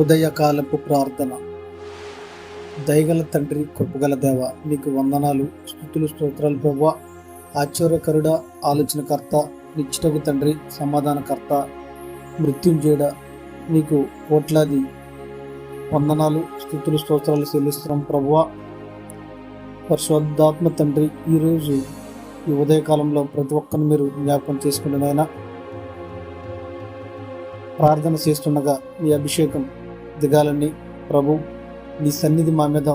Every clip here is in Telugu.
ఉదయకాలపు ప్రార్థన. దయగల తండ్రి కృపగల దేవ నీకు వందనాలు స్థుతులు స్తోత్రాలు ప్రభా. ఆశ్చర్యకరుడ ఆలోచనకర్త నిశ్చితకు తండ్రి సమాధానకర్త మృత్యుంజయుడ నీకు కోట్లాది వందనాలు స్థుతులు స్తోత్రాలు చెల్లిస్తున్నాం ప్రభు. పరిశుద్ధాత్మ తండ్రి ఈరోజు ఈ ఉదయకాలంలో ప్రతి ఒక్కరిని మీరు జ్ఞాపకం చేసుకునే నాయన ప్రార్థన చేస్తుండగా మీ అభిషేకం దిగాలని ప్రభు మీ సన్నిధి మా మీద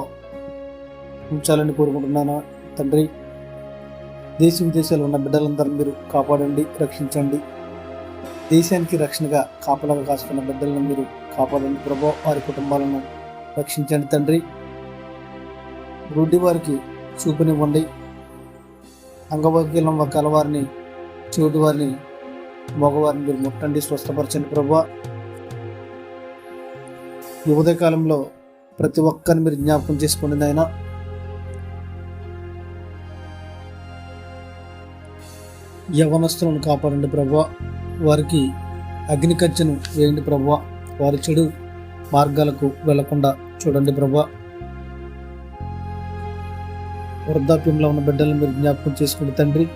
ఉంచాలని కోరుకుంటున్నాను తండ్రి. దేశ విదేశాలు ఉన్న బిడ్డలందరూ మీరు కాపాడండి రక్షించండి. దేశానికి రక్షణగా కాపలాగా కాసుకున్న బిడ్డలను మీరు కాపాడండి ప్రభు. వారి కుటుంబాలను రక్షించండి తండ్రి. గుడ్డి వారికి చూపునివ్వండి. అంగవైకల్యం కలవారిని చెవిటి వారిని మగవారిని మీరు ముట్టండి స్వస్థపరచండి ప్రభా. ఈ ఉదయకాలంలో ప్రతి ఒక్కరిని మీరు జ్ఞాపకం చేసుకోండి నాయన. యవనస్తులను కాపాడండి ప్రభా. వారికి అగ్ని వేయండి ప్రభా. వారి చెడు మార్గాలకు వెళ్ళకుండా చూడండి ప్రభా. వృద్ధాప్యంలో ఉన్న బిడ్డలను మీరు జ్ఞాపకం చేసుకోండి తండ్రి.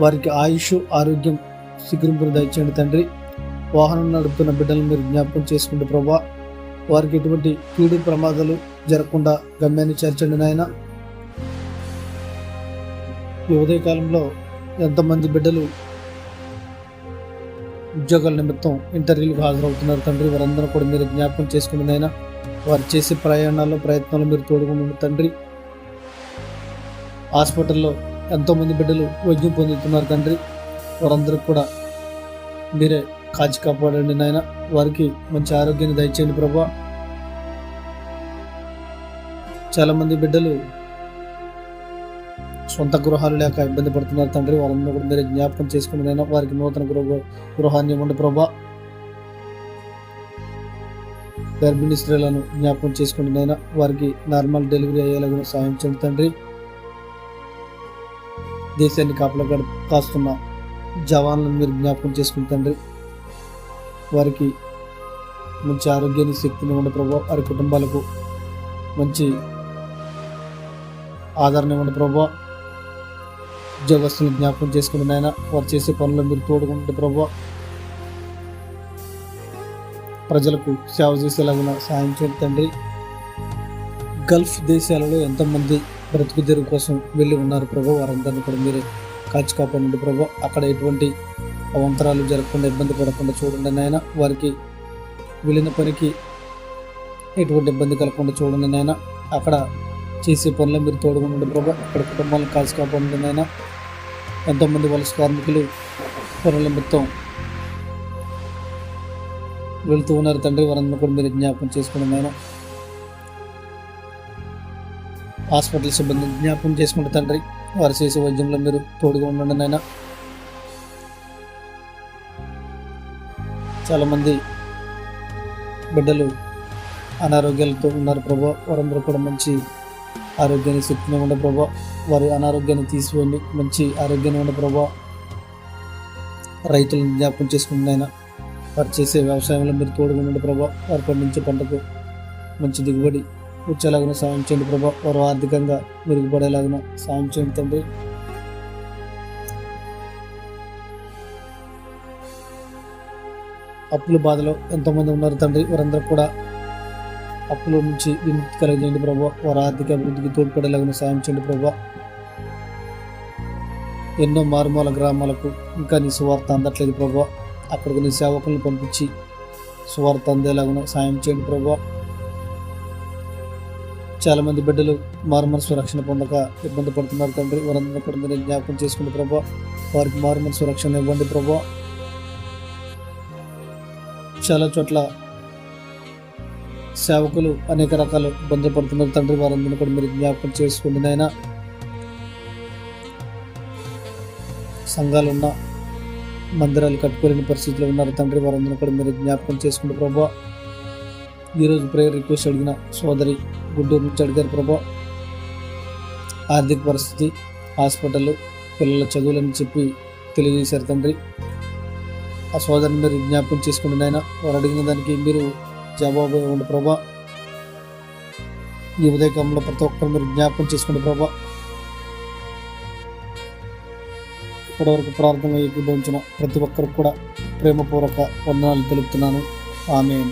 వారికి ఆయుష్ ఆరోగ్యం శిఖరింపును దయచేయండి తండ్రి. వాహనం నడుపుతున్న బిడ్డలను మీరు జ్ఞాపకం చేసుకుంటే ప్రభా. వారికి ఎటువంటి కీడు ప్రమాదాలు జరగకుండా గమ్యాన్ని చేర్చండి నాయన. ఈ ఉదయకాలంలో ఎంతమంది బిడ్డలు ఉద్యోగాల నిమిత్తం ఇంటర్వ్యూలకు హాజరవుతున్నారు తండ్రి వారందరూ కూడా మీరు జ్ఞాపకం చేసుకుని నాయన. వారు చేసే ప్రయాణాల్లో ప్రయత్నాలు మీరు తోడుకుని తండ్రి. హాస్పిటల్లో ఎంతోమంది బిడ్డలు వైద్యం పొందుతున్నారు తండ్రి. వారందరికి కూడా మీరే కాచి కాపాడండి నాయన. వారికి మంచి ఆరోగ్యాన్ని దయచేయండి ప్రభా. చాలామంది బిడ్డలు సొంత గృహాలు లేక ఇబ్బంది పడుతున్నారు తండ్రి. వాళ్ళందరూ కూడా మీరు జ్ఞాపకం చేసుకుని నాయన. వారికి నూతన గృహ గృహాన్ని ఇవ్వండి ప్రభా. గర్భిణీ స్త్రీలను జ్ఞాపకం చేసుకుని నాయన. వారికి నార్మల్ డెలివరీ అయ్యేలాగా సాయం చేయండి తండ్రి. దేశాన్ని కాపలా కాస్తున్న జవాన్లను మీరు జ్ఞాపకం చేసుకుని తండ్రి. వారికి మంచి ఆరోగ్యాన్ని శక్తిని ఇవ్వండి ప్రభావ వారి కుటుంబాలకు మంచి ఆదరణ ఇవ్వండి ప్రభావ ఉద్యోగస్తులను జ్ఞాపకం చేసుకుని నాయన వారు చేసే పనులు మీరు తోడుకుంటే ప్రభావ ప్రజలకు సేవ చేసేలాగా సాయం చేయండి తండ్రి. గల్ఫ్ దేశాలలో ఎంతోమంది బ్రతుకు తెరువు కోసం వెళ్ళి ఉన్నారు ప్రభు. వారందరినీ కూడా మీరే కాచి కాపాడండి ప్రభు. అక్కడ ఎటువంటి అవంతరాలు జరగకుండా ఇబ్బంది పడకుండా చూడండి నాయన. వారికి వెళ్ళిన పనికి ఎటువంటి ఇబ్బంది కలగకుండా చూడండి నాయన. అక్కడ చేసే పనులు మీరు తోడుకుండండి ప్రభు. అక్కడ కుటుంబాలను కాల్చి కాపాడండి నాయన. ఎంతోమంది వలస కార్మికులు పనుల మొత్తం వెళుతూ ఉన్నారు. తండ్రి వారందరూ కూడా మీరు జ్ఞాపకం చేసుకోండి నాయన. హాస్పిటల్ సిబ్బంది జ్ఞాపకం చేసుకుంటే తండ్రి. వారు చేసే వైద్యంలో మీరు తోడుగా ఉండండి నాయన. చాలామంది బిడ్డలు అనారోగ్యాలతో ఉన్నారు ప్రభా. వారందరూ కూడా మంచి ఆరోగ్యాన్ని శక్తిని ఉండే ప్రభా. వారి అనారోగ్యాన్ని తీసివేయండి. మంచి ఆరోగ్యాన్ని ఉండే ప్రభా. రైతులను జ్ఞాపకం చేసుకుని ఆయన వారు చేసే వ్యవసాయంలో మీరు తోడుగా ఉండే ప్రభా. వారు పండించే పంటకు మంచి దిగుబడి వచ్చేలాగా సాయం చేయండి ప్రభా. వారు ఆర్థికంగా మెరుగుపడేలాగా సాయం చేయండి తండ్రి. అప్పుల బాధలో ఎంతోమంది ఉన్నారు తండ్రి. వారందరూ కూడా అప్పుల నుంచి విముక్తి కలిగజేయండి ప్రభు. వారి ఆర్థిక అభివృద్ధికి తోడ్పడేలాగా సాయం చేయండి ప్రభు. ఎన్నో మారుమూల గ్రామాలకు ఇంకా నీ సువార్త అందట్లేదు ప్రభు. అక్కడికి నీ సేవకులను పంపించి సువార్త అందేలాగా సాయం చేయండి ప్రభు. చాలామంది బిడ్డలు మారుమనసు రక్షణ పొందక ఇబ్బంది పడుతున్నారు తండ్రి. వారందరూ కూడా జ్ఞాపకం చేసుకుని ప్రభు. వారికి మారుమనసు రక్షణ ఇవ్వండి ప్రభు. చాలా చోట్ల సేవకులు అనేక రకాల ఇబ్బందులు పడుతున్నారు తండ్రి వారందరినీ కూడా మీరు జ్ఞాపకం చేసుకోండి నాయన. సంఘాలు ఉన్న మందిరాలు కట్టుకోలేని పరిస్థితిలో ఉన్నారు. తండ్రి వారందరినీ కూడా మీరు జ్ఞాపకం చేసుకుంటే ప్రభా. ఈరోజు ప్రేయర్ రిక్వెస్ట్ అడిగిన సోదరి గుంటూరు నుంచి అడిగారు ప్రభా. ఆర్థిక పరిస్థితి హాస్పిటల్ పిల్లల చదువులని చెప్పి తెలియజేశారు తండ్రి. ఆ సోదరుని మీరు జ్ఞాపకం చేసుకుని నాయన వారు అడిగిన దానికి మీరు జవాబు ఇవ్వండి ప్రభా. ఈ ఉదయకాలంలో ప్రతి ఒక్కరు మీరు జ్ఞాపకం చేసుకోండి ప్రభా. ఇప్పటివరకు ప్రార్థన ఏకీభవించిన ప్రతి ఒక్కరికి కూడా ప్రేమపూర్వక వందనాలు తెలుపుతున్నాను. ఆమె